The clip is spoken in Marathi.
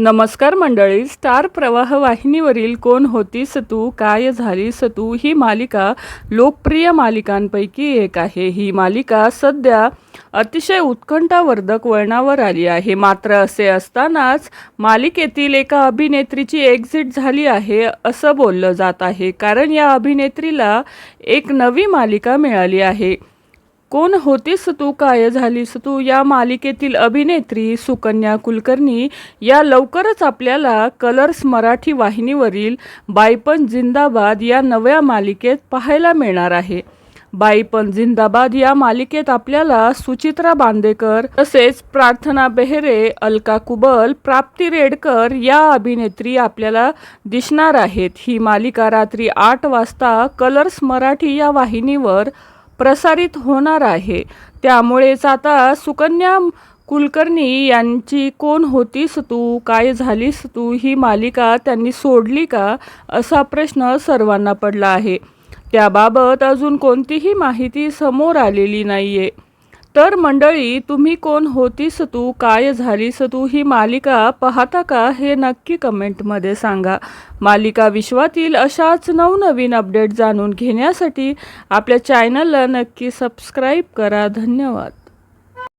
नमस्कार मंडळी स्टार प्रवाह वाहिनीवरील कोण होतीस तू काय झालीस तू ही मालिका लोकप्रिय मालिकांपैकी एक आहे. ही मालिका सध्या अतिशय उत्कंठावर्धक वळणावर आली आहे. मात्र असे असतानाच मालिकेतील एका अभिनेत्रीची एक्झिट झाली आहे असं बोललं जात आहे. कारण या अभिनेत्रीला एक नवी मालिका मिळाली आहे. कोण होतीस तू काय झालीस तू? या मालिकेतील अभिनेत्री सुकन्या कुलकर्णी या लवकरच आपल्याला कलर्स मराठी वाहिनीवरील बायपन जिंदाबाद या नव्या मालिकेत पाहायला मिळणार आहे. बाईपण जिंदाबाद या मालिकेत आपल्याला सुचित्रा बांदेकर तसेच प्रार्थना बेहरे अलका कुबल प्राप्ती रेडकर या अभिनेत्री आपल्याला दिसणार आहेत. ही मालिका रात्री आठ वाजता कलर्स मराठी या वाहिनीवर प्रसारित होणार आहे. त्यामुळेच आता सुकन्या कुलकर्णी यांची कोण होतीस तू? काय झालीस तू? ही मालिका त्यांनी सोडली का? असा प्रश्न सर्वांना पडला आहे. त्याबाबत अजून कोणतीही माहिती समोर आलेली नाही आहे तर मंडळी तुम्ही कोण होतीस तू काय झालीस तू ही मालिका पाहता का हे नक्की कमेंटमध्ये सांगा. मालिका विश्वातील अशाच नवनवीन अपडेट जाणून घेण्यासाठी आपल्या चॅनलला नक्की सबस्क्राईब करा. धन्यवाद.